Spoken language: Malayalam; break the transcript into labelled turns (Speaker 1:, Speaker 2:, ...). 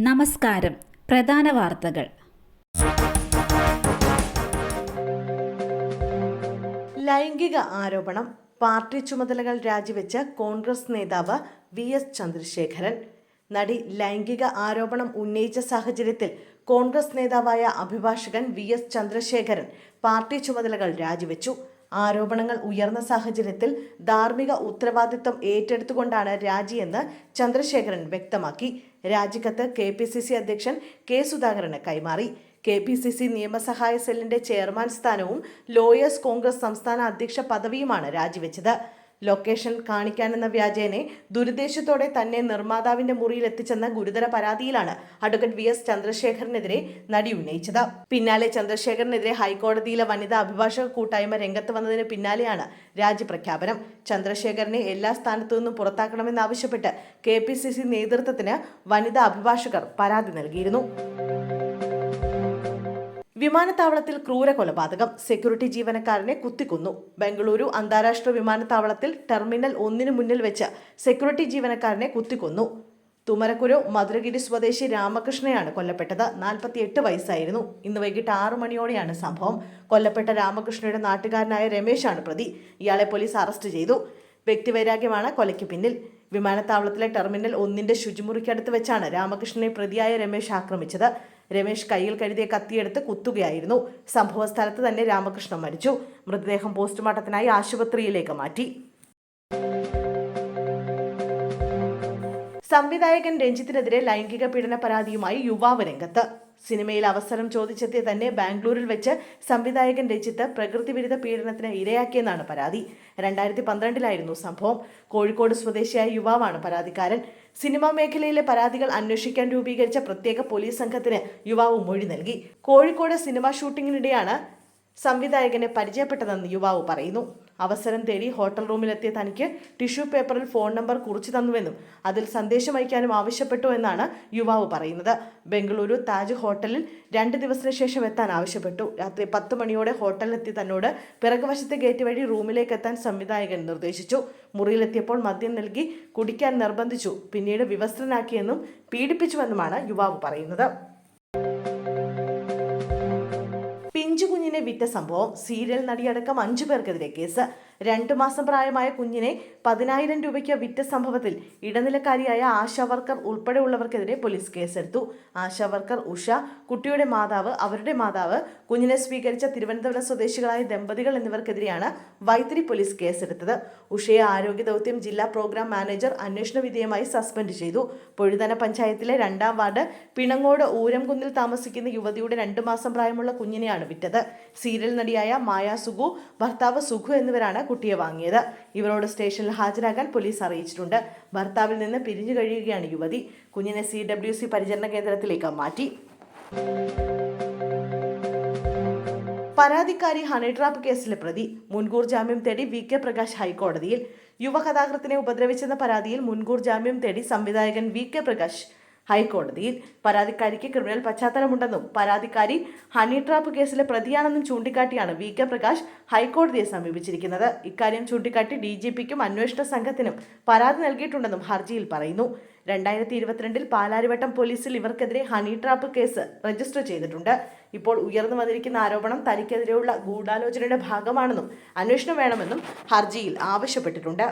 Speaker 1: നമസ്കാരം. പ്രധാന വാർത്തകൾ.
Speaker 2: ലൈംഗിക ആരോപണം. പാർട്ടി ചുമതലകൾ രാജിവെച്ച കോൺഗ്രസ് നേതാവ് വി എസ് ചന്ദ്രശേഖരൻ. നടി ലൈംഗിക ആരോപണം ഉന്നയിച്ച സാഹചര്യത്തിൽ കോൺഗ്രസ് നേതാവായ അഭിഭാഷകൻ വി എസ് ചന്ദ്രശേഖരൻ പാർട്ടി ചുമതലകൾ രാജിവെച്ചു. ആരോപണങ്ങൾ ഉയർന്ന സാഹചര്യത്തിൽ ധാർമ്മിക ഉത്തരവാദിത്വം ഏറ്റെടുത്തുകൊണ്ടാണ് രാജിയെന്ന് ചന്ദ്രശേഖരൻ വ്യക്തമാക്കി. രാജിക്കത്ത് കെ പി സി സി അധ്യക്ഷൻ കെ സുധാകരന് കൈമാറി. കെ പി സി സി നിയമസഹായ സെല്ലിന്റെ ചെയർമാൻ സ്ഥാനവും ലോയേഴ്സ് കോൺഗ്രസ് സംസ്ഥാന അധ്യക്ഷ പദവിയുമാണ് രാജിവെച്ചത്. ലൊക്കേഷൻ കാണിക്കാനെന്ന വ്യാജേനെ ദുരുദ്ദേശത്തോടെ തന്നെ നിർമ്മാതാവിന്റെ മുറിയിൽ എത്തിച്ചെന്ന ഗുരുതര പരാതിയിലാണ് അഡ്വക്കേറ്റ് വി എസ് ചന്ദ്രശേഖരനെതിരെ നടി ഉന്നയിച്ചത്. പിന്നാലെ ചന്ദ്രശേഖരനെതിരെ ഹൈക്കോടതിയിലെ വനിതാ അഭിഭാഷക കൂട്ടായ്മ രംഗത്ത് വന്നതിന് പിന്നാലെയാണ് രാജിപ്രഖ്യാപനം ചന്ദ്രശേഖരനെ എല്ലാ സ്ഥാനത്തു നിന്നും പുറത്താക്കണമെന്നാവശ്യപ്പെട്ട് കെ പി സി സി നേതൃത്വത്തിന് വനിതാ അഭിഭാഷകർ പരാതി നൽകിയിരുന്നു. വിമാനത്താവളത്തിൽ ക്രൂര കൊലപാതകം സെക്യൂരിറ്റി ജീവനക്കാരനെ കുത്തിക്കൊന്നു. ബംഗളൂരു അന്താരാഷ്ട്ര വിമാനത്താവളത്തിൽ ടെർമിനൽ ഒന്നിനു മുന്നിൽ വെച്ച് സെക്യൂരിറ്റി ജീവനക്കാരനെ കുത്തിക്കൊന്നു. തുമരക്കുരു മധുരഗിരി സ്വദേശി രാമകൃഷ്ണയാണ് കൊല്ലപ്പെട്ടത്. നാൽപ്പത്തിയെട്ട് വയസ്സായിരുന്നു. ഇന്ന് വൈകിട്ട് ആറു മണിയോടെയാണ് സംഭവം. കൊല്ലപ്പെട്ട രാമകൃഷ്ണയുടെ നാട്ടുകാരനായ രമേശാണ് പ്രതി. ഇയാളെ പോലീസ് അറസ്റ്റ് ചെയ്തു. വ്യക്തിവൈരാഗ്യമാണ് കൊലയ്ക്ക് പിന്നിൽ. വിമാനത്താവളത്തിലെ ടെർമിനൽ ഒന്നിന്റെ ശുചിമുറിക്കടുത്ത് വെച്ചാണ് രാമകൃഷ്ണനെ പ്രതിയായ രമേശ് ആക്രമിച്ചത്. രമേശ് കയ്യിൽ കരുതിയ കത്തിയെടുത്ത് കുത്തുകയായിരുന്നു. സംഭവ സ്ഥലത്ത് തന്നെ രാമകൃഷ്ണൻ മരിച്ചു. മൃതദേഹം പോസ്റ്റ്മോർട്ടത്തിനായി ആശുപത്രിയിലേക്ക് മാറ്റി. സംവിധായകൻ രഞ്ജിത്തിനെതിരെ ലൈംഗിക പീഡന പരാതിയുമായി യുവാവ് രംഗത്ത്. സിനിമയിൽ അവസരം ചോദിച്ചെത്തിയ തന്നെ ബാംഗ്ലൂരിൽ വെച്ച് സംവിധായകൻ രചിത്ത് പ്രകൃതി വിരുദ്ധ പീഡനത്തിന് ഇരയാക്കിയെന്നാണ് പരാതി. രണ്ടായിരത്തി പന്ത്രണ്ടിലായിരുന്നു സംഭവം. കോഴിക്കോട് സ്വദേശിയായ യുവാവാണ് പരാതിക്കാരൻ. സിനിമാ മേഖലയിലെ പരാതികൾ അന്വേഷിക്കാൻ രൂപീകരിച്ച പ്രത്യേക പോലീസ് സംഘത്തിന് യുവാവ് മൊഴി നൽകി. കോഴിക്കോട് സിനിമാ ഷൂട്ടിങ്ങിനിടെയാണ് സംവിധായകനെ പരിചയപ്പെട്ടതെന്ന് യുവാവ് പറയുന്നു. അവസരം തേടി ഹോട്ടൽ റൂമിലെത്തിയ തനിക്ക് ടിഷ്യൂ പേപ്പറിൽ ഫോൺ നമ്പർ കുറിച്ചു തന്നുവെന്നും അതിൽ സന്ദേശം അയക്കാനും ആവശ്യപ്പെട്ടു എന്നാണ് യുവാവ് പറയുന്നത്. ബംഗളൂരു താജ് ഹോട്ടലിൽ രണ്ട് ദിവസത്തിന് ശേഷം എത്താൻ ആവശ്യപ്പെട്ടു. രാത്രി പത്ത് മണിയോടെ ഹോട്ടലിലെത്തി തന്നോട് പിറകുവശത്തെ ഗേറ്റ് വഴി റൂമിലേക്ക് എത്താൻ സംവിധായകൻ നിർദ്ദേശിച്ചു. മുറിയിലെത്തിയപ്പോൾ മദ്യം നൽകി കുടിക്കാൻ നിർബന്ധിച്ചു. പിന്നീട് വിവസ്ത്രനാക്കിയെന്നും പീഡിപ്പിച്ചുവെന്നുമാണ് യുവാവ് പറയുന്നത്. വിറ്റ സംഭവം സീരിയൽ നടിയടക്കം അഞ്ചു പേർക്കെതിരെ കേസ് രണ്ടു മാസം പ്രായമായ കുഞ്ഞിനെ പതിനായിരം രൂപയ്ക്ക് വിറ്റ സംഭവത്തിൽ ഇടനിലക്കാരിയായ ആശാ വർക്കർ ഉൾപ്പെടെയുള്ളവർക്കെതിരെ പോലീസ് കേസെടുത്തു. ആശാ വർക്കർ ഉഷ കുട്ടിയുടെ മാതാവ് അവരുടെ മാതാവ് കുഞ്ഞിനെ സ്വീകരിച്ച തിരുവനന്തപുരം സ്വദേശികളായ ദമ്പതികൾ എന്നിവർക്കെതിരെയാണ് വൈത്തിരി പോലീസ് കേസെടുത്തത്. ഉഷയെ ആരോഗ്യ ദൗത്യം ജില്ലാ പ്രോഗ്രാം മാനേജർ അന്വേഷണ വിധേയമായി സസ്പെൻഡ് ചെയ്തു. പൊഴുതന പഞ്ചായത്തിലെ രണ്ടാം വാർഡ് പിണങ്ങോട് ഊരംകുന്നിൽ താമസിക്കുന്ന യുവതിയുടെ രണ്ടു മാസം പ്രായമുള്ള കുഞ്ഞിനെയാണ് വിറ്റത്. സീരിയൽ നടിയായ മായ സുഗു ഭർത്താവ് സുഖു എന്നിവരാണ് കുട്ടിയെ വാങ്ങിയത്. ഇവരോട് സ്റ്റേഷനിൽ ഹാജരാക്കാൻ പോലീസ് അറിയിച്ചിട്ടുണ്ട്. ഭർത്താവിൽ നിന്ന് പിരിഞ്ഞു കഴിയുകയാണ് യുവതി. കുഞ്ഞിനെ സി ഡബ്ല്യു സി പരിചരണ കേന്ദ്രത്തിലേക്ക് മാറ്റി. പരാതിക്കാരി ഹണി ട്രാപ്പ് കേസിലെ പ്രതി. മുൻകൂർ ജാമ്യം തേടി വി കെ പ്രകാശ് ഹൈക്കോടതിയിൽ. യുവകഥാകൃത്തിനെ ഉപദ്രവിച്ചെന്ന പരാതിയിൽ മുൻകൂർ ജാമ്യം തേടി സംവിധായകൻ വി കെ പ്രകാശ് ഹൈക്കോടതിയിൽ പരാതിക്കാരിക്ക് ക്രിമിനൽ പശ്ചാത്തലമുണ്ടെന്നും പരാതിക്കാരി ഹണി ട്രാപ്പ് കേസിലെ പ്രതിയാണെന്നും ചൂണ്ടിക്കാട്ടിയാണ് വി കെ പ്രകാശ് ഹൈക്കോടതിയെ സമീപിച്ചിരിക്കുന്നത്. ഇക്കാര്യം ചൂണ്ടിക്കാട്ടി ഡി ജി പിക്കും അന്വേഷണ സംഘത്തിനും പരാതി നൽകിയിട്ടുണ്ടെന്നും ഹർജിയിൽ പറയുന്നു. രണ്ടായിരത്തി ഇരുപത്തിരണ്ടിൽ പാലാരിവട്ടം പോലീസിൽ ഇവർക്കെതിരെ ഹണി ട്രാപ്പ് കേസ് രജിസ്റ്റർ ചെയ്തിട്ടുണ്ട്. ഇപ്പോൾ ഉയർന്നു വന്നിരിക്കുന്ന ആരോപണം തനിക്കെതിരെയുള്ള ഗൂഢാലോചനയുടെ ഭാഗമാണെന്നും അന്വേഷണം വേണമെന്നും ഹർജിയിൽ ആവശ്യപ്പെട്ടിട്ടുണ്ട്.